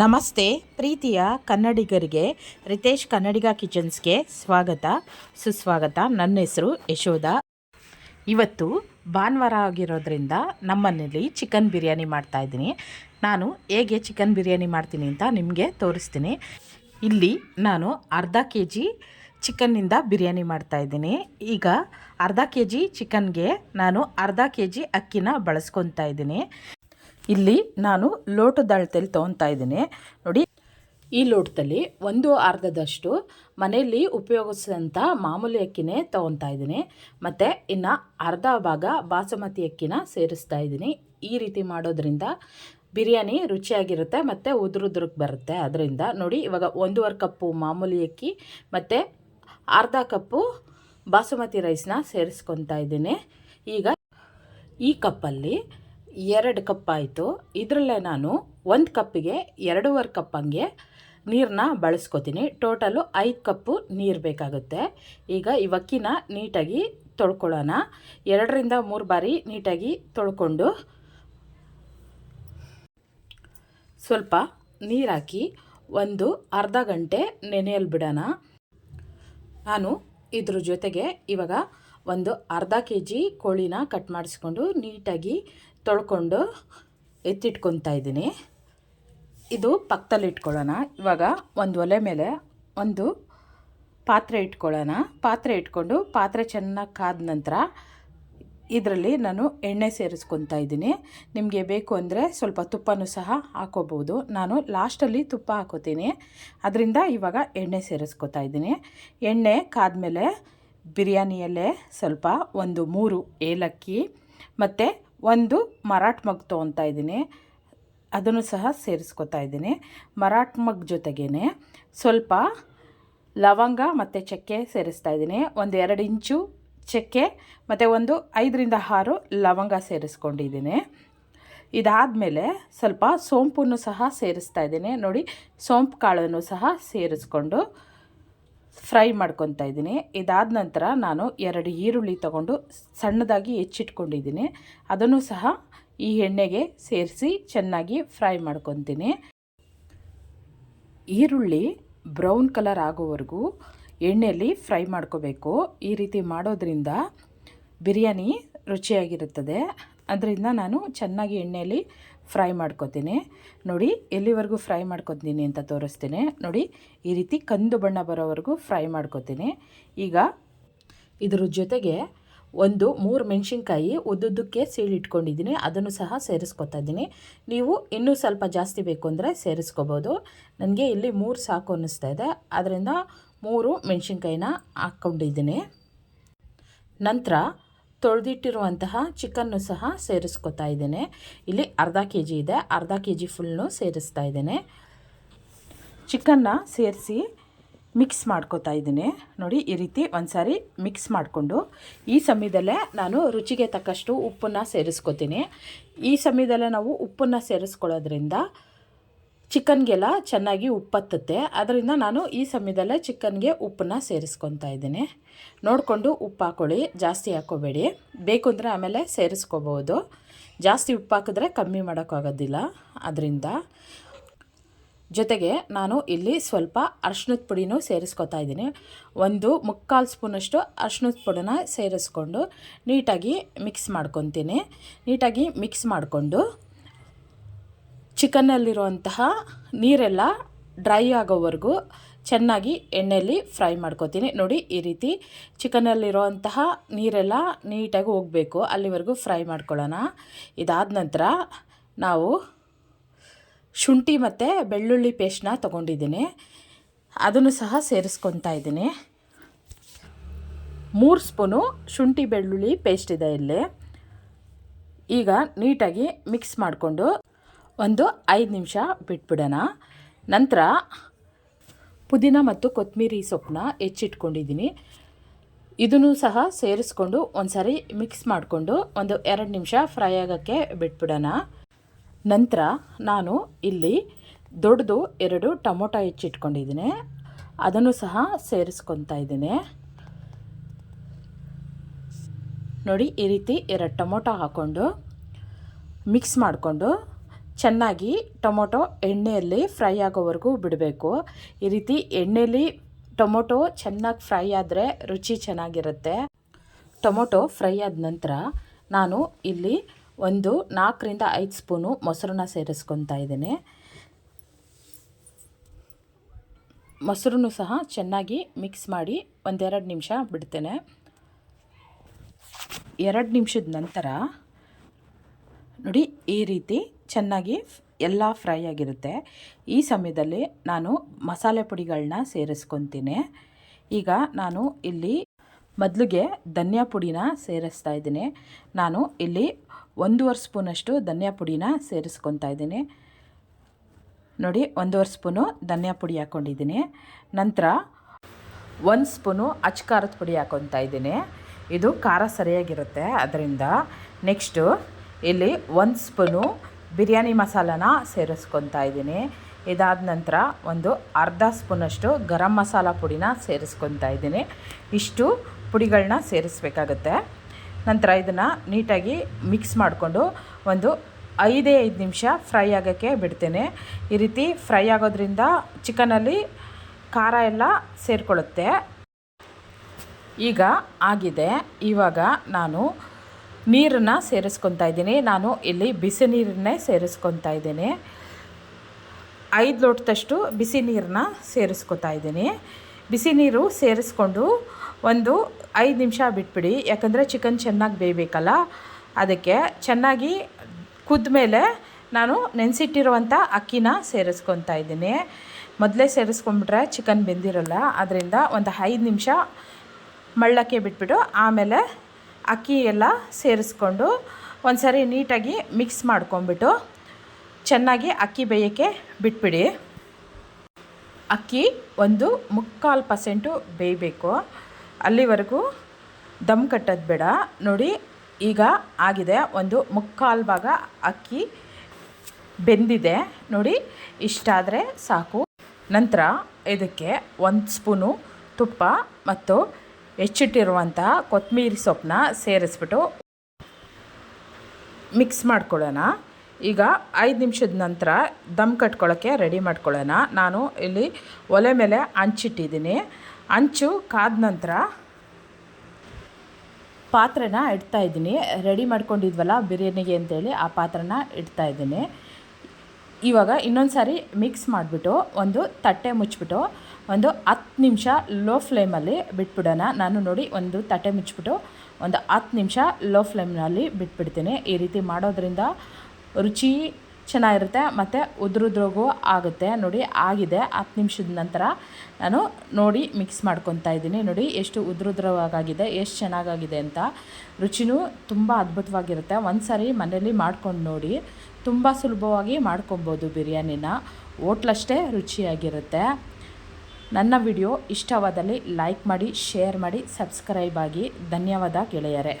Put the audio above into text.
ನಮಸ್ತೆ, ಪ್ರೀತಿಯ ಕನ್ನಡಿಗರಿಗೆ, ರಿತೇಶ್ ಕನ್ನಡಿಗ ಕಿಚನ್ಸ್ಗೆ ಸ್ವಾಗತ, ಸುಸ್ವಾಗತ. ನನ್ನ ಹೆಸರು ಯಶೋಧ. ಇವತ್ತು ಭಾನುವಾರ ಆಗಿರೋದ್ರಿಂದ ನಮ್ಮನೇಲಿ ಚಿಕನ್ ಬಿರಿಯಾನಿ ಮಾಡ್ತಾಯಿದ್ದೀನಿ ನಾನು ಹೇಗೆ ಚಿಕನ್ ಬಿರಿಯಾನಿ ಮಾಡ್ತೀನಿ ಅಂತ ನಿಮಗೆ ತೋರಿಸ್ತೀನಿ. ಇಲ್ಲಿ ನಾನು ಅರ್ಧ ಕೆ ಜಿ ಚಿಕನ್ನಿಂದ ಬಿರಿಯಾನಿ ಮಾಡ್ತಾಯಿದ್ದೀನಿ ಈಗ ಅರ್ಧ ಕೆ ಜಿ ಚಿಕನ್ಗೆ ನಾನು ಅರ್ಧ ಕೆ ಜಿ ಅಕ್ಕಿನ ಬಳಸ್ಕೊತಾ ಇದ್ದೀನಿ. ಇಲ್ಲಿ ನಾನು ಲೋಟದ ಅಳತೆಯಲ್ಲಿ ತೊಗೊತಾ ಇದ್ದೀನಿ. ನೋಡಿ, ಈ ಲೋಟದಲ್ಲಿ ಒಂದು ಅರ್ಧದಷ್ಟು ಮನೆಯಲ್ಲಿ ಉಪಯೋಗಿಸಿದಂಥ ಮಾಮೂಲಿ ಅಕ್ಕಿನೇ ತೊಗೊತಾ ಇದ್ದೀನಿ. ಮತ್ತು ಇನ್ನು ಅರ್ಧ ಭಾಗ ಬಾಸುಮತಿ ಅಕ್ಕಿನ ಸೇರಿಸ್ತಾ ಇದ್ದೀನಿ. ಈ ರೀತಿ ಮಾಡೋದ್ರಿಂದ ಬಿರಿಯಾನಿ ರುಚಿಯಾಗಿರುತ್ತೆ ಮತ್ತು ಉದುರುದ್ರಕ್ಕೆ ಬರುತ್ತೆ. ಅದರಿಂದ ನೋಡಿ, ಇವಾಗ ಒಂದೂವರೆ ಕಪ್ಪು ಮಾಮೂಲಿ ಅಕ್ಕಿ ಮತ್ತು ಅರ್ಧ ಕಪ್ಪು ಬಾಸುಮತಿ ರೈಸ್ನ ಸೇರಿಸ್ಕೊತಾ ಇದ್ದೀನಿ. ಈಗ ಈ ಕಪ್ಪಲ್ಲಿ ಎರಡು ಕಪ್ ಆಯಿತು. ಇದರಲ್ಲೇ ನಾನು ಒಂದು ಕಪ್ಪಿಗೆ ಎರಡೂವರೆ ಕಪ್ ಹಂಗೆ ನೀರನ್ನ ಬಳಸ್ಕೊತೀನಿ. ಟೋಟಲು ಐದು ಕಪ್ಪು ನೀರು ಬೇಕಾಗುತ್ತೆ. ಈಗ ಇವಕ್ಕಿನ ನೀಟಾಗಿ ತೊಳ್ಕೊಳ್ಳೋಣ. ಎರಡರಿಂದ ಮೂರು ಬಾರಿ ನೀಟಾಗಿ ತೊಳ್ಕೊಂಡು ಸ್ವಲ್ಪ ನೀರಾಕಿ ಒಂದು ಅರ್ಧ ಗಂಟೆ ನೆನೆಯಲ್ಲಿ ಬಿಡೋಣ. ನಾನು ಇದ್ರ ಜೊತೆಗೆ ಇವಾಗ ಒಂದು ಅರ್ಧ ಕೆ ಜಿ ಕೋಳಿನ ಕಟ್ ಮಾಡಿಸ್ಕೊಂಡು ನೀಟಾಗಿ ತೊಳ್ಕೊಂಡು ಎತ್ತಿಟ್ಕೊತಾ ಇದ್ದೀನಿ. ಇದು ಪಕ್ಕದಲ್ಲಿ ಇಟ್ಕೊಳ್ಳೋಣ. ಇವಾಗ ಒಂದು ಒಲೆ ಮೇಲೆ ಒಂದು ಪಾತ್ರೆ ಇಟ್ಕೊಳ್ಳೋಣ. ಪಾತ್ರೆ ಇಟ್ಕೊಂಡು ಪಾತ್ರೆ ಚೆನ್ನಾಗಿ ಕಾದ ನಂತರ ಇದರಲ್ಲಿ ನಾನು ಎಣ್ಣೆ ಸೇರಿಸ್ಕೊತಾ ಇದ್ದೀನಿ. ನಿಮಗೆ ಬೇಕು ಅಂದರೆ ಸ್ವಲ್ಪ ತುಪ್ಪನೂ ಸಹ ಹಾಕೋಬೋದು ನಾನು ಲಾಸ್ಟಲ್ಲಿ ತುಪ್ಪ ಹಾಕೋತೀನಿ. ಅದರಿಂದ ಇವಾಗ ಎಣ್ಣೆ ಸೇರಿಸ್ಕೊತಾ ಇದ್ದೀನಿ. ಎಣ್ಣೆ ಕಾದ್ಮೇಲೆ ಬಿರಿಯಾನಿ ಎಲೆ ಸ್ವಲ್ಪ ಒಂದು ಮೂರು ಏಲಕ್ಕಿ ಮತ್ತು ಒಂದು ಮರಾಠ್ ಮಗ್ ತೊಗೊತಾ ಇದ್ದೀನಿ. ಅದನ್ನು ಸಹ ಸೇರಿಸ್ಕೊತಾ ಇದ್ದೀನಿ. ಮರಾಠ ಮಗ್ ಜೊತೆಗೇ ಸ್ವಲ್ಪ ಲವಂಗ ಮತ್ತು ಚಕ್ಕೆ ಸೇರಿಸ್ತಾ ಇದ್ದೀನಿ. ಒಂದು ಎರಡು ಇಂಚು ಚಕ್ಕೆ ಮತ್ತು ಒಂದು ಐದರಿಂದ ಆರು ಲವಂಗ ಸೇರಿಸ್ಕೊಂಡಿದ್ದೀನಿ. ಇದಾದಮೇಲೆ ಸ್ವಲ್ಪ ಸೋಂಪನ್ನು ಸಹ ಸೇರಿಸ್ತಾ ಇದ್ದೀನಿ. ನೋಡಿ, ಸೋಂಪು ಕಾಳನ್ನು ಸಹ ಸೇರಿಸ್ಕೊಂಡು ಫ್ರೈ ಮಾಡ್ಕೊತಾ ಇದ್ದೀನಿ. ಇದಾದ ನಂತರ ನಾನು ಎರಡು ಈರುಳ್ಳಿ ತಗೊಂಡು ಸಣ್ಣದಾಗಿ ಹೆಚ್ಚಿಟ್ಕೊಂಡಿದ್ದೀನಿ. ಅದನ್ನು ಸಹ ಈ ಎಣ್ಣೆಗೆ ಸೇರಿಸಿ ಚೆನ್ನಾಗಿ ಫ್ರೈ ಮಾಡ್ಕೊತೀನಿ. ಈರುಳ್ಳಿ ಬ್ರೌನ್ ಕಲರ್ ಆಗೋವರೆಗೂ ಎಣ್ಣೆಯಲ್ಲಿ ಫ್ರೈ ಮಾಡ್ಕೋಬೇಕು. ಈ ರೀತಿ ಮಾಡೋದ್ರಿಂದ ಬಿರಿಯಾನಿ ರುಚಿಯಾಗಿರುತ್ತದೆ. ಅದರಿಂದ ನಾನು ಚೆನ್ನಾಗಿ ಎಣ್ಣೆಯಲ್ಲಿ ಫ್ರೈ ಮಾಡ್ಕೊತೀನಿ. ನೋಡಿ, ಎಲ್ಲಿವರೆಗೂ ಫ್ರೈ ಮಾಡ್ಕೊತೀನಿ ಅಂತ ತೋರಿಸ್ತೀನಿ. ನೋಡಿ, ಈ ರೀತಿ ಕಂದು ಬಣ್ಣ ಬರೋವರೆಗೂ ಫ್ರೈ ಮಾಡ್ಕೊತೀನಿ. ಈಗ ಇದ್ರ ಜೊತೆಗೆ ಒಂದು ಮೂರು ಮೆಣಸಿನ್ಕಾಯಿ ಉದ್ದುದ್ದಕ್ಕೆ ಸೀಳಿಟ್ಕೊಂಡಿದ್ದೀನಿ. ಅದನ್ನು ಸಹ ಸೇರಿಸ್ಕೊತಾ ಇದ್ದೀನಿ. ನೀವು ಇನ್ನೂ ಸ್ವಲ್ಪ ಜಾಸ್ತಿ ಬೇಕು ಅಂದರೆ ಸೇರಿಸ್ಕೋಬೋದು. ನನಗೆ ಇಲ್ಲಿ ಮೂರು ಸಾಕು ಅನ್ನಿಸ್ತಾ ಇದೆ. ಅದರಿಂದ ಮೂರು ಮೆಣಸಿನ್ಕಾಯಿನ ಹಾಕ್ಕೊಂಡಿದ್ದೀನಿ. ನಂತರ ತೊಳೆದಿಟ್ಟಿರುವಂತಹ ಚಿಕನ್ನು ಸಹ ಸೇರಿಸ್ಕೊತಾ ಇದ್ದೇನೆ. ಇಲ್ಲಿ ಅರ್ಧ ಕೆ ಜಿ ಇದೆ. ಅರ್ಧ ಕೆ ಜಿ ಫುಲ್ಲು ಸೇರಿಸ್ತಾ ಇದ್ದೇನೆ. ಚಿಕನ್ನ ಸೇರಿಸಿ ಮಿಕ್ಸ್ ಮಾಡ್ಕೋತಾ ಇದ್ದೀನಿ. ನೋಡಿ, ಈ ರೀತಿ ಒಂದು ಸಾರಿ ಮಿಕ್ಸ್ ಮಾಡಿಕೊಂಡು ಈ ಸಮಯದಲ್ಲೇ ನಾನು ರುಚಿಗೆ ತಕ್ಕಷ್ಟು ಉಪ್ಪನ್ನು ಸೇರಿಸ್ಕೋತೀನಿ. ಈ ಸಮಯದಲ್ಲೇ ನಾವು ಉಪ್ಪನ್ನು ಸೇರಿಸ್ಕೊಳ್ಳೋದ್ರಿಂದ ಚಿಕನ್ಗೆಲ್ಲ ಚೆನ್ನಾಗಿ ಉಪ್ಪತ್ತುತ್ತೆ. ಅದರಿಂದ ನಾನು ಈ ಸಮಯದಲ್ಲೇ ಚಿಕನ್ಗೆ ಉಪ್ಪನ್ನು ಸೇರಿಸ್ಕೊತಾ ಇದ್ದೀನಿ. ನೋಡಿಕೊಂಡು ಉಪ್ಪು ಹಾಕ್ಕೊಳ್ಳಿ ಜಾಸ್ತಿ ಹಾಕ್ಕೋಬೇಡಿ. ಬೇಕು ಅಂದರೆ ಆಮೇಲೆ ಸೇರಿಸ್ಕೋಬೋದು. ಜಾಸ್ತಿ ಉಪ್ಪು ಹಾಕಿದ್ರೆ ಕಮ್ಮಿ ಮಾಡೋಕ್ಕಾಗೋದಿಲ್ಲ. ಅದರಿಂದ ಜೊತೆಗೆ ನಾನು ಇಲ್ಲಿ ಸ್ವಲ್ಪ ಅರ್ಶಿನದ ಪುಡಿನೂ ಸೇರಿಸ್ಕೊತಾ ಇದ್ದೀನಿ. ಒಂದು ಮುಕ್ಕಾಲು ಸ್ಪೂನಷ್ಟು ಅರ್ಶಿನದ ಪುಡಿನ ಸೇರಿಸ್ಕೊಂಡು ನೀಟಾಗಿ ಮಿಕ್ಸ್ ಮಾಡ್ಕೊತೀನಿ. ನೀಟಾಗಿ ಮಿಕ್ಸ್ ಮಾಡಿಕೊಂಡು ಚಿಕನ್ನಲ್ಲಿರುವಂತಹ ನೀರೆಲ್ಲ ಡ್ರೈ ಆಗೋವರೆಗೂ ಚೆನ್ನಾಗಿ ಎಣ್ಣೆಯಲ್ಲಿ ಫ್ರೈ ಮಾಡ್ಕೋತೀನಿ. ನೋಡಿ, ಈ ರೀತಿ ಚಿಕನಲ್ಲಿರುವಂತಹ ನೀರೆಲ್ಲ ನೀಟಾಗಿ ಹೋಗಬೇಕು. ಅಲ್ಲಿವರೆಗೂ ಫ್ರೈ ಮಾಡ್ಕೊಳ್ಳೋಣ. ಇದಾದ ನಂತರ ನಾವು ಶುಂಠಿ ಮತ್ತು ಬೆಳ್ಳುಳ್ಳಿ ಪೇಸ್ಟ್ನ ತೊಗೊಂಡಿದ್ದೀನಿ. ಅದನ್ನು ಸಹ ಸೇರಿಸ್ಕೊತಾ ಇದ್ದೀನಿ. ಮೂರು ಸ್ಪೂನು ಶುಂಠಿ ಬೆಳ್ಳುಳ್ಳಿ ಪೇಸ್ಟ್ ಇದೆ ಇಲ್ಲಿ. ಈಗ ನೀಟಾಗಿ ಮಿಕ್ಸ್ ಮಾಡಿಕೊಂಡು ಒಂದು ಐದು ನಿಮಿಷ ಬಿಟ್ಬಿಡೋಣ. ನಂತರ ಪುದೀನ ಮತ್ತು ಕೊತ್ತಂಬರಿ ಸೊಪ್ಪನ್ನ ಹೆಚ್ಚಿಟ್ಕೊಂಡಿದ್ದೀನಿ. ಇದನ್ನು ಸಹ ಸೇರಿಸ್ಕೊಂಡು ಒಂದು ಸಾರಿ ಮಿಕ್ಸ್ ಮಾಡಿಕೊಂಡು ಒಂದು ಎರಡು ನಿಮಿಷ ಫ್ರೈ ಆಗೋಕ್ಕೆ ಬಿಟ್ಬಿಡೋಣ. ನಂತರ ನಾನು ಇಲ್ಲಿ ದೊಡ್ಡದು ಎರಡು ಟೊಮೊಟೊ ಹೆಚ್ಚಿಟ್ಕೊಂಡಿದ್ದೀನಿ. ಅದನ್ನು ಸಹ ಸೇರಿಸ್ಕೊತಾ ಇದ್ದೀನಿ. ನೋಡಿ ಈ ರೀತಿ ಎರಡು ಟೊಮೊಟೊ ಹಾಕ್ಕೊಂಡು ಮಿಕ್ಸ್ ಮಾಡಿಕೊಂಡು ಚೆನ್ನಾಗಿ ಟೊಮೊಟೊ ಎಣ್ಣೆಯಲ್ಲಿ ಫ್ರೈ ಆಗೋವರೆಗೂ ಬಿಡಬೇಕು. ಈ ರೀತಿ ಎಣ್ಣೆಯಲ್ಲಿ ಟೊಮೊಟೊ ಚೆನ್ನಾಗಿ ಫ್ರೈ ಆದರೆ ರುಚಿ ಚೆನ್ನಾಗಿರುತ್ತೆ. ಟೊಮೊಟೊ ಫ್ರೈ ಆದ ನಂತರ ನಾನು ಇಲ್ಲಿ ಒಂದು ನಾಲ್ಕರಿಂದ ಐದು ಸ್ಪೂನು ಮೊಸರನ್ನ ಸೇರಿಸ್ಕೊತಾ ಇದ್ದೀನಿ. ಮೊಸರನ್ನು ಸಹ ಚೆನ್ನಾಗಿ ಮಿಕ್ಸ್ ಮಾಡಿ ಒಂದೆರಡು ನಿಮಿಷ ಬಿಡ್ತೇನೆ. ಎರಡು ನಿಮಿಷದ ನಂತರ ನೋಡಿ, ಈ ರೀತಿ ಚೆನ್ನಾಗಿ ಎಲ್ಲ ಫ್ರೈ ಆಗಿರುತ್ತೆ. ಈ ಸಮಯದಲ್ಲಿ ನಾನು ಮಸಾಲೆ ಪುಡಿಗಳನ್ನ ಸೇರಿಸ್ಕೊತೀನಿ. ಈಗ ನಾನು ಇಲ್ಲಿ ಮೊದಲಿಗೆ ಧನಿಯಾ ಪುಡಿನ ಸೇರಿಸ್ತಾ ಇದ್ದೀನಿ. ನಾನು ಇಲ್ಲಿ ಒಂದೂವರೆ ಸ್ಪೂನಷ್ಟು ಧನಿಯಾ ಪುಡಿನ ಸೇರಿಸ್ಕೊತಾ ಇದ್ದೀನಿ. ನೋಡಿ, ಒಂದೂವರೆ ಸ್ಪೂನು ಧನಿಯಾ ಪುಡಿ ಹಾಕ್ಕೊಂಡಿದ್ದೀನಿ ನಂತರ ಒಂದು ಸ್ಪೂನು ಅಚ್ಚ ಖಾರದ ಪುಡಿ ಹಾಕ್ಕೊತಾ ಇದ್ದೀನಿ. ಇದು ಖಾರ ಸರಿಯಾಗಿರುತ್ತೆ. ಅದರಿಂದ ನೆಕ್ಸ್ಟು ಇಲ್ಲಿ ಒಂದು ಸ್ಪೂನು ಬಿರಿಯಾನಿ ಮಸಾಲನ ಸೇರಿಸ್ಕೊತಾ ಇದ್ದೀನಿ. ಇದಾದ ನಂತರ ಒಂದು ಅರ್ಧ ಸ್ಪೂನಷ್ಟು ಗರಂ ಮಸಾಲ ಪುಡಿನ ಸೇರಿಸ್ಕೊತಾ ಇದ್ದೀನಿ. ಇಷ್ಟು ಪುಡಿಗಳನ್ನ ಸೇರಿಸ್ಬೇಕಾಗತ್ತೆ. ನಂತರ ಇದನ್ನು ನೀಟಾಗಿ ಮಿಕ್ಸ್ ಮಾಡಿಕೊಂಡು ಒಂದು ಐದೇ ಐದು ನಿಮಿಷ ಫ್ರೈ ಆಗೋಕ್ಕೆ ಬಿಡ್ತೇನೆ. ಈ ರೀತಿ ಫ್ರೈ ಆಗೋದ್ರಿಂದ ಚಿಕನಲ್ಲಿ ಖಾರ ಎಲ್ಲ ಸೇರಿಕೊಳ್ಳುತ್ತೆ. ಈಗ ಆಗಿದೆ. ಇವಾಗ ನಾನು ನೀರನ್ನು ಸೇರಿಸ್ಕೊತಾ ಇದ್ದೀನಿ. ನಾನು ಇಲ್ಲಿ ಬಿಸಿ ನೀರನ್ನೇ ಸೇರಿಸ್ಕೊತಾ ಇದ್ದೀನಿ. ಐದು ಲೋಟದಷ್ಟು ಬಿಸಿ ನೀರನ್ನ ಸೇರಿಸ್ಕೊತಾ ಇದ್ದೀನಿ. ಬಿಸಿ ನೀರು ಸೇರಿಸ್ಕೊಂಡು ಒಂದು ಐದು ನಿಮಿಷ ಬಿಟ್ಬಿಡಿ. ಯಾಕಂದರೆ ಚಿಕನ್ ಚೆನ್ನಾಗಿ ಬೇಯಬೇಕಲ್ಲ. ಅದಕ್ಕೆ ಚೆನ್ನಾಗಿ ಕುದ್ದ ಮೇಲೆ ನಾನು ನೆನೆಸಿಟ್ಟಿರುವಂಥ ಅಕ್ಕಿನ ಸೇರಿಸ್ಕೊತಾ ಇದ್ದೀನಿ. ಮೊದಲೇ ಸೇರಿಸ್ಕೊಂಡ್ಬಿಟ್ರೆ ಚಿಕನ್ ಬೆಂದಿರಲ್ಲ. ಅದರಿಂದ ಒಂದು ಐದು ನಿಮಿಷ ಮಳ್ಳಕ್ಕೆ ಬಿಟ್ಬಿಟ್ಟು ಆಮೇಲೆ ಅಕ್ಕಿ ಎಲ್ಲ ಸೇರಿಸ್ಕೊಂಡು ಒಂದು ಸರಿ ನೀಟಾಗಿ ಮಿಕ್ಸ್ ಮಾಡ್ಕೊಂಬಿಟ್ಟು ಚೆನ್ನಾಗಿ ಅಕ್ಕಿ ಬೇಯೋಕ್ಕೆ ಬಿಟ್ಬಿಡಿ. ಅಕ್ಕಿ ಒಂದು ಮುಕ್ಕಾಲು ಪರ್ಸೆಂಟು ಬೇಯಬೇಕು. ಅಲ್ಲಿವರೆಗೂ ದಮ್ ಕಟ್ಟೋದು ಬೇಡ. ನೋಡಿ, ಈಗ ಆಗಿದೆ ಒಂದು ಮುಕ್ಕಾಲು ಭಾಗ ಅಕ್ಕಿ ಬೆಂದಿದೆ. ನೋಡಿ ಇಷ್ಟಾದರೆ ಸಾಕು. ನಂತರ ಇದಕ್ಕೆ ಒಂದು ಸ್ಪೂನು ತುಪ್ಪ ಮತ್ತು ಹೆಚ್ಚಿಟ್ಟಿರುವಂಥ ಕೊತ್ತಂಬರಿ ಸೊಪ್ಪನ್ನ ಸೇರಿಸ್ಬಿಟ್ಟು ಮಿಕ್ಸ್ ಮಾಡ್ಕೊಳ್ಳೋಣ. ಈಗ ಐದು ನಿಮಿಷದ ನಂತರ ದಮ್ ಕಟ್ಕೊಳ್ಳೋಕ್ಕೆ ರೆಡಿ ಮಾಡ್ಕೊಳ್ಳೋಣ. ನಾನು ಇಲ್ಲಿ ಒಲೆ ಮೇಲೆ ಹಂಚಿಟ್ಟಿದ್ದೀನಿ ಹಂಚು ಕಾದ ನಂತರ ಪಾತ್ರೆನ ಇಡ್ತಾ ಇದ್ದೀನಿ. ರೆಡಿ ಮಾಡ್ಕೊಂಡಿದ್ವಲ್ಲ ಬಿರಿಯಾನಿಗೆ ಅಂತೇಳಿ ಆ ಪಾತ್ರೆನ ಇಡ್ತಾ ಇದ್ದೀನಿ. ಇವಾಗ ಇನ್ನೊಂದು ಸಾರಿ ಮಿಕ್ಸ್ ಮಾಡಿಬಿಟ್ಟು ಒಂದು ತಟ್ಟೆ ಮುಚ್ಚಿಬಿಟ್ಟು ಒಂದು ಹತ್ತು ನಿಮಿಷ ಲೋ ಫ್ಲೇಮಲ್ಲಿ ಬಿಟ್ಬಿಡೋಣ. ನಾನು ನೋಡಿ ಒಂದು ತಟ್ಟೆ ಮುಚ್ಚಿಬಿಟ್ಟು ಒಂದು ಹತ್ತು ನಿಮಿಷ ಲೋ ಫ್ಲೇಮ್ನಲ್ಲಿ ಬಿಟ್ಬಿಡ್ತೀನಿ. ಈ ರೀತಿ ಮಾಡೋದ್ರಿಂದ ರುಚಿ ಚೆನ್ನಾಗಿರುತ್ತೆ ಮತ್ತು ಉದ್ರುದ್ರೋಗು ಆಗುತ್ತೆ. ನೋಡಿ, ಆಗಿದೆ. ಹತ್ತು ನಿಮಿಷದ ನಂತರ ನಾನು ನೋಡಿ ಮಿಕ್ಸ್ ಮಾಡ್ಕೊತಾ ಇದ್ದೀನಿ. ನೋಡಿ, ಎಷ್ಟು ಉದ್ರುದ್ರವಾಗಿದೆ ಎಷ್ಟು ಚೆನ್ನಾಗಾಗಿದೆ ಅಂತ. ರುಚಿನೂ ತುಂಬ ಅದ್ಭುತವಾಗಿರುತ್ತೆ. ಒಂದು ಸಾರಿ ಮನೇಲಿ ಮಾಡ್ಕೊಂಡು ನೋಡಿ. ತುಂಬ ಸುಲಭವಾಗಿ ಮಾಡ್ಕೊಬೋದು ಬಿರಿಯಾನಿನ. ಹೋಟ್ಲಷ್ಟೇ ರುಚಿಯಾಗಿರುತ್ತೆ. ನನ್ನ ವಿಡಿಯೋ ಇಷ್ಟವಾದಲ್ಲಿ ಲೈಕ್ ಮಾಡಿ ಶೇರ್ ಮಾಡಿ ಸಬ್ಸ್ಕ್ರೈಬ್ ಆಗಿ. ಧನ್ಯವಾದ ಗೆಳೆಯರೆ.